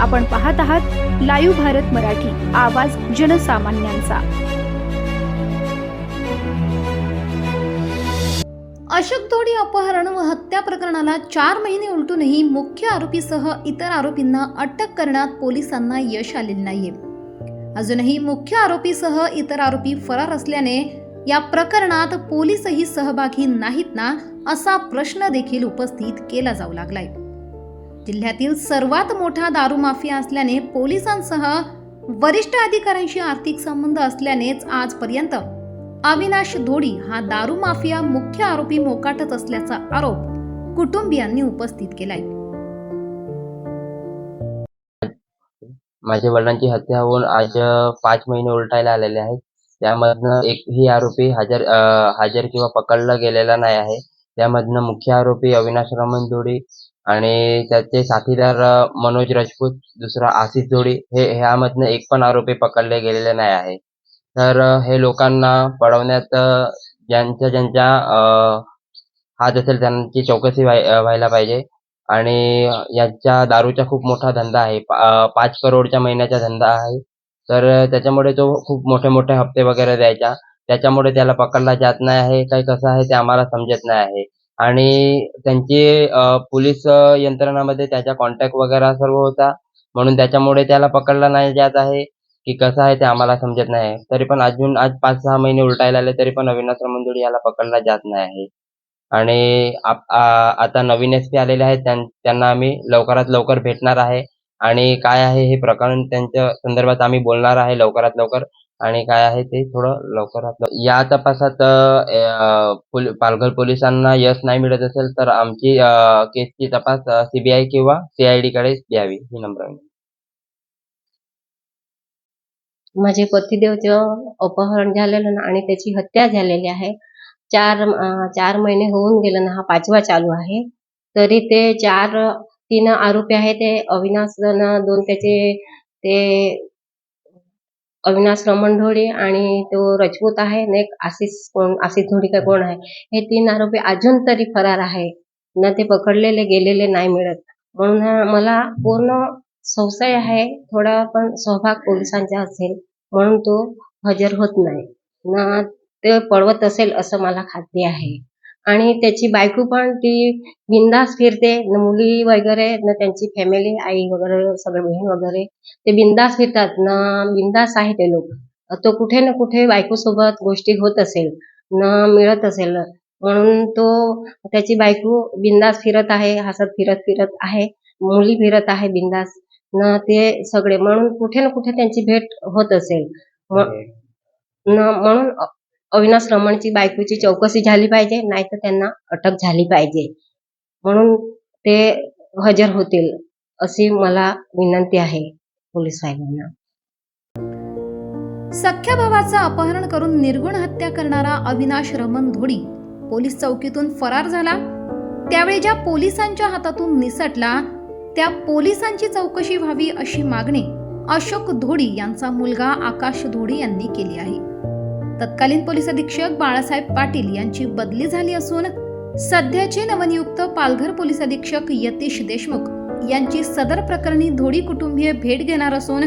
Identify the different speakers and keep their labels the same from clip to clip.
Speaker 1: आपण पाहत आहात लाईव्ह भारत मराठी आवाज जनसामान्यांचा. अशोक धोडी अपहरण व हत्या प्रकरणाला चार महिने उलटूनही मुख्य आरोपीसह इतर आरोपींना अटक करण्यात पोलिसांना यश आलेले नाहीये. अजूनही मुख्य आरोपीसह इतर आरोपी फरार असल्याने या प्रकरणात पोलीसही सहभागी नाहीत ना असा प्रश्न देखील उपस्थित केला जाऊ लागलाय. जिल्ह्यातील सर्वात मोठा दारू माफिया असल्याने पोलिसांसह वरिष्ठ अधिकाऱ्यांशी आर्थिक संबंध असल्यानेच आजपर्यंत अविनाश धोडी हा दारू माफिया मुख्य आरोपी मोकाटत असल्याचा आरोप कुटुंबियांनी उपस्थित केलाय.
Speaker 2: माझ्या वडिलांची हत्या होऊन आज पाच महिने उलटायला आलेले आहेत. त्यामधनं एकही आरोपी हजर हजर किंवा पकडला गेलेला नाही आहे. त्यामधनं मुख्य आरोपी अविनाश रमण धोडी आणि त्याचे साथीदार मनोज राजपूत दुसरा आशिष जोडी हे ह्यामधनं एक पण आरोपी पकडले गेलेले नाही आहे. तर हे लोकांना पळवण्यात ज्यांच्या ज्यांच्या हात असेल त्यांची चौकशी व्हाय व्हायला पाहिजे. आणि यांच्या दारूचा खूप मोठा धंदा आहे. पा- पाच करोडच्या महिन्याचा धंदा आहे. तर त्याच्यामुळे तो खूप मोठे मोठे हप्ते वगैरे द्यायचा. त्याच्यामुळे त्याला पकडला जात नाही आहे. काही कसं आहे ते आम्हाला समजत नाही आहे. आणि त्यांची अं, पोलीस यंत्रणामध्ये त्याचा कॉन्टॅक्ट वगैरे सर्व होता. म्हणून त्याच्यामुळे त्याला पकडला नाही जात आहे की कसं आहे ते आम्हाला समजत नाही. तरी पण अजून आज पाच सहा महिने उलटायला आले तरी पण अविनाश रमंदुडी याला पकडला जात नाही. आहे आणि आप- आ- आता नवीन एस पी आलेले आहेत त्यां- त्यांना आम्ही लवकरात लवकर भेटणार आहे. आणि काय आहे हे प्रकरण त्यांच्या संदर्भात आम्ही बोलणार आहे लवकरात लवकर. आणि काय आहे ते थोडं लवकरात लव- या तपासात अ, पोल- पालघर पोलिसांना यश नाही मिळत असेल तर आमची अ, केसची तपास सीबीआय किंवा सीआयडी कडे द्यावी ही नम्र विनंती.
Speaker 3: माझे पतिदेवचं अपहरण झालेलं ना आणि त्याची हत्या झालेली आहे चार अं, चार महिने होऊन गेले ना हा पाचवा चालू आहे तरी ते चार तीन आरोपी आहे ते अविनाश न दोन त्याचे ते अविनाश रमण ढोळे आणि तो रजपूत आहे आणि एक आशिष कोण आशिष धोडी का कोण आहे. हे तीन आरोपी अजून तरी फरार आहे. न ते पकडलेले गेलेले नाही मिळत. म्हणून मला पूर्ण संशय आहे. थोडा पण सहभाग पोलिसांचा असेल. म्हणून तो हजर होत नाही. ना ते पळवत असेल असं मला खात्री आहे. आणि त्याची बायको पण ती बिंदास फिरते. न मुली वगैरे न त्यांची फॅमिली आई वगैरे सगळे बहीण वगैरे ते बिंदास फिरतात. न बिंदास आहे ते लोक. तो कुठे ना कुठे बायकोसोबत गोष्टी होत असेल न मिळत असेल. म्हणून तो त्याची बायको बिंदास फिरत आहे हसत फिरत फिरत आहे. मुली फिरत आहे बिंदास. न ते सगळे. म्हणून कुठे ना कुठे त्यांची भेट होत असेल. म्हणून अविनाश रमणची बायकोची चौकशी झाली पाहिजे नाही तर त्यांना अटक झाली पाहिजे. म्हणून ते हजर होतील अशी मला विनंती आहे पोलीस साहेबांना.
Speaker 1: सख्या भावाचं अपहरण करून निर्गुण हत्या करणारा अविनाश रमण धोडी पोलीस चौकीतून फरार झाला. त्यावेळी ज्या पोलिसांच्या हातातून निसटला त्या पोलिसांची चौकशी व्हावी अशी मागणी अशोक धोडी यांचा मुलगा आकाश धोडी यांनी केली आहे. तत्कालीन पोलीस अधीक्षक बाळासाहेब पाटील यांची बदली झाली असून सध्याचे नवनियुक्त पालघर पोलीस अधीक्षक यतीश देशमुख यांची सदर प्रकरणी धोडी कुटुंबीय भेट घेणार असून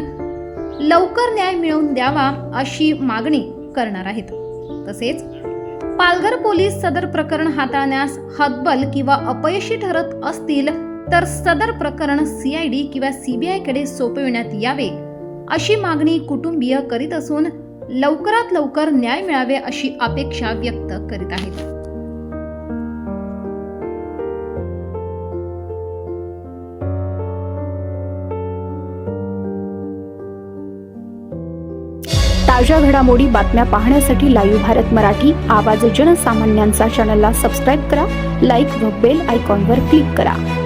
Speaker 1: लवकर न्याय मिळवून द्यावा अशी मागणी करणार आहेत. तसेच पालघर पोलीस सदर प्रकरण हाताळण्यास हतबल किंवा अपयशी ठरत असतील तर सदर प्रकरण सीआयडी किंवा सीबीआयकडे सोपविण्यात यावे अशी मागणी कुटुंबीय करीत असून लवकरात लवकर न्याय मिळावे अशी अपेक्षा व्यक्त करीत आहेत. ताज्या घडामोडी बातम्या पाहण्यासाठी लाईव्ह भारत मराठी आवाज जनसामान्यांचा चॅनलला सबस्क्राईब करा लाईक व बेल आयकॉनवर क्लिक करा.